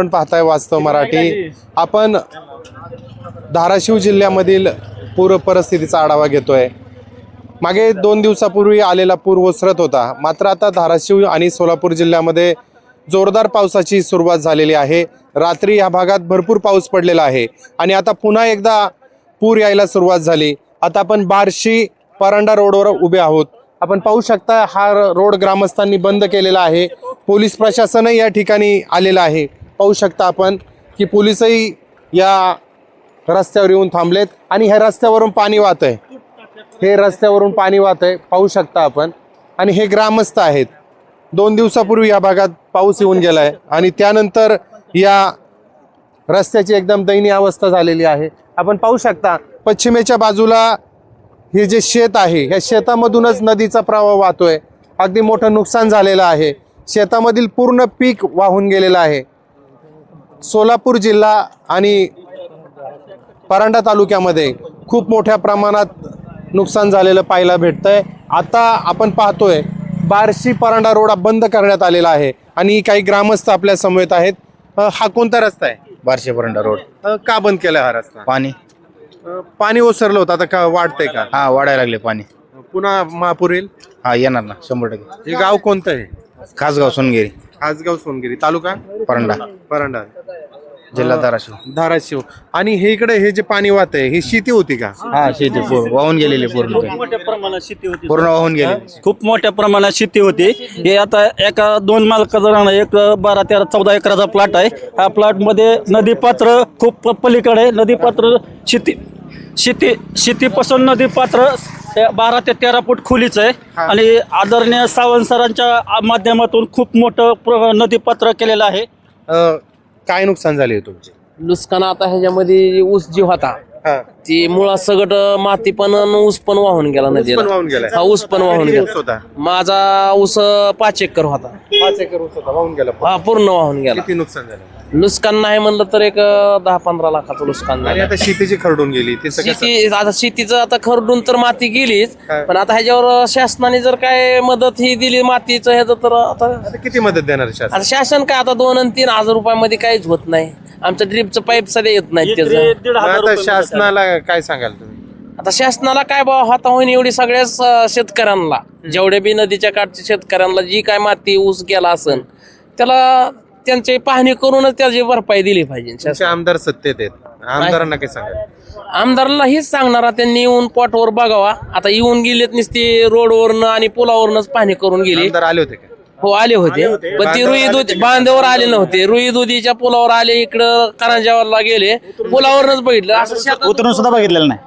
आपण पाहताय वास्तव मराठी. आपण धाराशिव जिल्ह्यामधील पूर परिस्थितीचा आढावा घेतोय. मागे दोन दिवसापूर्वी आलेला पूर ओसरत होता. मात्र आता धाराशिव आणि सोलापूर जिल्ह्यामध्ये जोरदार पावसाची सुरुवात झालेली आहे. रात्री या भागात भरपूर पाऊस पडलेला आहे. आणि आता पुन्हा एकदा पूर यायला सुरुवात झाली. आता आपण बार्शी परांडा रोडवर उभे आहोत. आपण पाहू शकता हा रोड ग्रामस्थांनी बंद केलेला आहे. पोलीस प्रशासनही या ठिकाणी आलेलं आहे. पाहू शकता आपण की पोलीसही या रस्त्यावर येऊन थांबलेत आणि ह्या रस्त्यावरून पाणी वाहत आहे. हे रस्त्यावरून पाणी वाहत आहे. पाहू शकता आपण. आणि हे ग्रामस्थ आहेत. दोन दिवसापूर्वी या भागात पाऊस येऊन गेला आहे आणि त्यानंतर या रस्त्याची एकदम दयनीय अवस्था झालेली आहे. आपण पाहू शकता पश्चिमेच्या बाजूला हे जे शेत आहे या शेतामधूनच नदीचा प्रवाह वाहतोय. अगदी मोठं नुकसान झालेलं आहे. शेतामधील पूर्ण पीक वाहून गेलेलं आहे. सोलापूर जिल्हा आणि परांडा तालुक्यामध्ये खूप मोठ्या प्रमाणात नुकसान झालेलं पाहायला भेटतंय. आता आपण पाहतोय बार्शी परांडा रोड बंद करण्यात आलेला आहे आणि काही ग्रामस्थ आपल्या समवेत आहेत. हा कोणता रस्ता आहे? बारशे परंडा रोड. का बंद केला हा रस्ता? पाणी. पाणी ओसरलं होतं आता का वाढतंय का? हा वाढायला लागले पाणी. पुन्हा महापूर येईल? हा येणार ना शंभर टक्के. हे गाव कोणतं आहे? खासगाव सोनगिरी. आजगाव सोनगिरी तालुका? परंडा. परांडा. जिल्हा धाराशिव. धाराशिव. आणि हे इकडे हे जे पाणी वाहत आहे ही शेती होती का? हा शेती पूर्ण वाहून गेलेली पूर्ण. मोठ्या प्रमाणात शेती होती. पूर्ण वाहून गेलेली. खूप मोठ्या प्रमाणात शेती होती. हे आता एका दोन मालकाचा राहणं एक बारा तेरा चौदा एकराचा प्लॉट आहे. ह्या प्लॉटमध्ये नदीपात्र खूप पलीकडे आहे. नदीपात्र शेती शेती शेतीपासून नदीपात्र ते बारा ते तेरा फूट खोलीच आहे. आणि आदरणीय सावंत सरांच्या माध्यमातून खूप मोठं प्र- नदीपात्र केलेलं आहे. अ, काय नुकसान झाले तुमचे? नुकसान आता ह्याच्यामध्ये ऊस जी होता हा. ती मुळा सगट माती पण आणि ऊस पण वाहून गेला ऊस नदीला. पण वाहून गेलाय हा ऊस पण वाहून किती ऊस गेला होता? माझा ऊस पाच एकर होता. पाच एकर ऊस होता वाहून गेला हा पूर्ण वाहून गेला. किती नुकसान झालं? नुकसान नाही म्हणलं तर एक दहा पंधरा लाखाचं नुकसान आणि झालं. आता शेतीची खरडून गेली ते सगळं शेती आता शेतीचं आता खरडून तर माती गेलीच हा. पण आता ह्याच्यावर शासनाने जर काय मदत ही दिली मातीचं ह्याचं तर आता आता किती मदत देणार शासन? आता शासन काय आता दोन आणि तीन हजार रुपयामध्ये काहीच होत नाही. आमच्या ड्रीपचं पाईप सध्या येत नाही त्याचं. दीड मग हजार आता रुपये मदत आहे. शासनाला काय सांगाल तुम्ही? आता शासनाला काय बाबा हाता होईन एवढी सगळ्याच अं, शेतकऱ्यांना. जेवढे बी नदीच्या काठच्या शेतकऱ्यांना जी काय माती ऊस गेला असन त्याला त्यांची पाहणी करूनच त्याची भरपाई दिली पाहिजे. तुमचे आमदार सत्तेत आहेत. आमदारांना काय सांगाल? आमदाराला हेच सांगणार त्यांनी येऊन पोटवर बघावा. आता येऊन गेलेत नुसते रोडवरनं आणि पुलावरनच पाहणी करून गेले. आमदार आले होते का? हो आले होते. पण ती रुई दुधी बांध्यावर आले नव्हते. रुई दुधीच्या पुलावर आले इकडं करंजावरला गेले पुलावरनच बघितलं. असं शेतात- उतरून सुद्धा बघितलेलं नाही.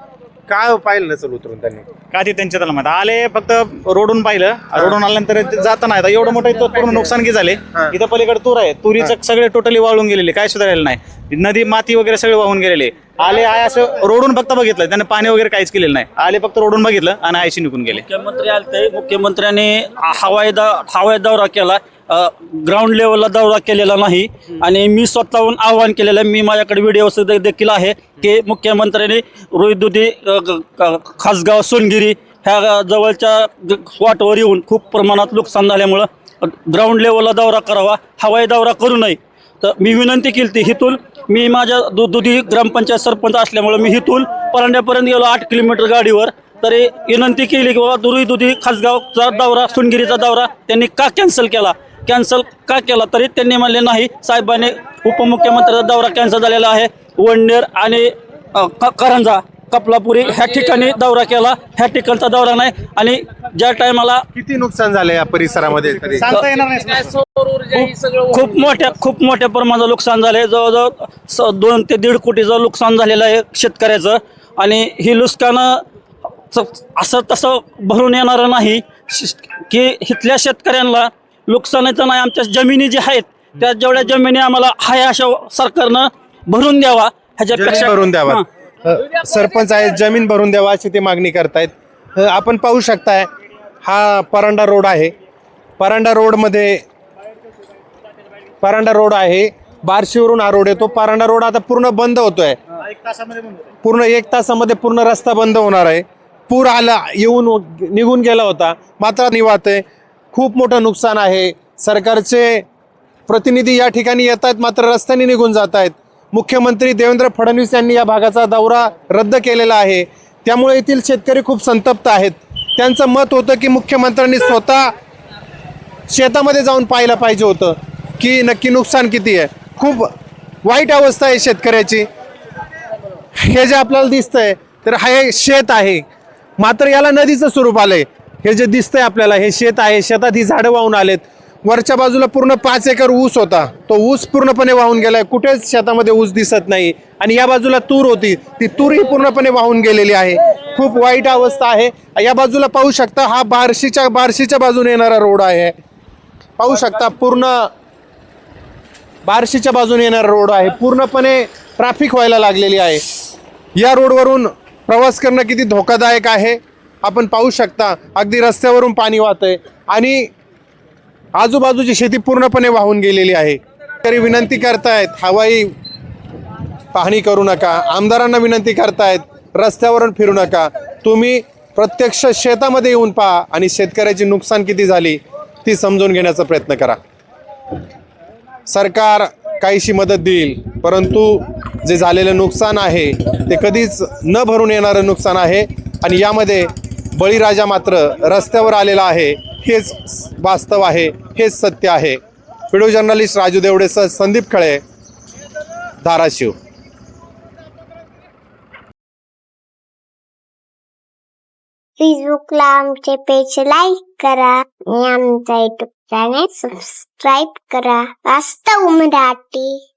काय पाहिलं नसेल उतरून त्यांनी? का ते त्यांच्या त्याला माहिती? आले फक्त रोडून पाहिलं. रोडून आल्यानंतर ते जाताना आता एवढं मोठं इथं पूर्ण नुकसान की झाले इथं पलीकडे तूर आहे तुरीचं सगळे टोटली वाळून गेलेले. काय सुद्धा राहिलं नाही. नदी माती वगैरे सगळे वाहून गेलेले. आले आय असं रोडून फक्त बघितलं. त्याने पाणी वगैरे काहीच केलेलं नाही. आले फक्त रोडून बघितलं आणि आयशी निघून गेले. मुख्यमंत्री आलते. मुख्यमंत्र्यांनी हवाई द हवाई दौरा केला. ग्राउंड लेवलला दौरा केलेला नाही. आणि मी स्वतःहून आवाहन केलेलं आहे मी माझ्याकडे व्हिडिओ सुद्धा देखील आहे की मुख्यमंत्र्यांनी रोहितदुधी खासगाव सोनगिरी ह्या जवळच्या स्पॉटवर येऊन खूप प्रमाणात नुकसान झाल्यामुळं ग्राउंड लेवलला दौरा करावा हवाई दौरा करू नये. तर मी विनंती केली ती हिथून मी माझ्या दु दुधी ग्रामपंचायत सरपंच असल्यामुळं मी हिथून परांड्यापर्यंत गेलो आठ किलोमीटर गाडीवर. तरी विनंती केली की बाबा दुरी दुधी खासगावचा दौरा सुनगिरीचा दौरा त्यांनी का कॅन्सल केला? कॅन्सल का केला तरी त्यांनी म्हणले नाही साहेबांनी उपमुख्यमंत्र्याचा दौरा कॅन्सल झालेला आहे. वंडेर आणि करंजा कपलापुरी ह्या ठिकाणी दौरा केला. ह्या ठिकाणचा दौरा नाही आणि ज्या टायमाला किती नुकसान झालं या परिसरामध्ये सांगता येणार नाही. खूप मोठ्या खूप मोठ्या प्रमाणात नुकसान झाले जवळजवळ स दोन ते दीड कोटीचं नुकसान झालेलं आहे शेतकऱ्याचं. आणि ही नुकसानं असं तसं भरून येणारं नाही. की इथल्या शेतकऱ्यांना नुकसानाचं नाही आमच्या जमिनी ज्या आहेत त्या जेवढ्या जमिनी आम्हाला हाय अशा सरकारनं भरून द्यावा ह्याच्यापेक्षा भरून द्यावा. हां. अ, सरपंच आहेत जमीन भरून द्यावा अशी ते मागणी करतायत. अ, आपण पाहू शकताय हा परांडा रोड आहे. परांडा रोडमध्ये परांडा रोड आहे. बार्शीवरून हा रोड येतो. परांडा रोड आता पूर्ण बंद होतोय. पूर्ण एक तासामध्ये पूर्ण रस्ता बंद होणार आहे. पूर आला येऊन निघून गेला होता. मात्र निवात आहे. खूप मोठं नुकसान आहे. सरकारचे प्रतिनिधी या ठिकाणी येत आहेत मात्र रस्त्याने निघून जात आहेत. मुख्यमंत्री देवेंद्र फडणवीस यांनी या भागाचा दौरा रद्द केलेला आहे. त्यामुळे येथील शेतकरी खूप संतप्त आहेत. त्यांचं मत होतं की मुख्यमंत्र्यांनी स्वतः शेतामध्ये जाऊन पाहायला पाहिजे होतं की नक्की नुकसान किती आहे. खूप वाईट अवस्था आहे शेतकऱ्याची. हे जे आपल्याला दिसतंय तर हे शेत आहे. मात्र याला नदीचं स्वरूप आलंय. हे जे दिसतंय आपल्याला हे शेत आहे शेतात ही झाडं वाहून आलेत. वरच्या बाजूला पूर्ण पाच एकर ऊस होता. तो ऊस पूर्णपणे वाहून गेलाय. कुठेच शेतामध्ये ऊस दिसत नाही. आणि या बाजूला तूर होती. ती तूरही पूर्णपणे वाहून गेलेली आहे. खूप वाईट अवस्था आहे. या बाजूला पाहू शकता हा बार्शीच्या बार्शीच्या बाजूने येणारा रोड आहे. पाहू शकता पूर्ण बार्शीच्या बाजूने येणारा रोड आहे. पूर्णपणे ट्रॅफिक व्हायला लागलेली आहे. या रोडवरून प्रवास करणं किती धोकादायक आहे. आपण पाहू शकता अगदी रस्त्यावरून पाणी वाहतंय. आणि आजूबाजूची शेती पूर्णपणे वाहून गेलेली आहे. तरी विनंती करतायत हवाई पाहणी करू नका. आमदारांना विनंती करतायत रस्त्यावरून फिरू नका. तुम्ही प्रत्यक्ष शेतामध्ये येऊन पहा आणि शेतकऱ्याची नुकसान किती झाली ती समजून घेण्याचा प्रयत्न करा. सरकार काहीशी मदत देईल परंतु जे झालेलं नुकसान आहे ते कधीच न भरून येणारं नुकसान आहे. आणि यामध्ये बळीराजा मात्र रस्त्यावर आलेला आहे. हेच वास्तव आहे. हेच सत्य आहे. व्हिडिओ जर्नलिस्ट राजू देवडेसह संदीप खळे धाराशिव. फेसबुकला आमचे पेज लाईक करा आणि आमचा युट्यूब चॅनेल सबस्क्राईब करा. वास्तव मराठी.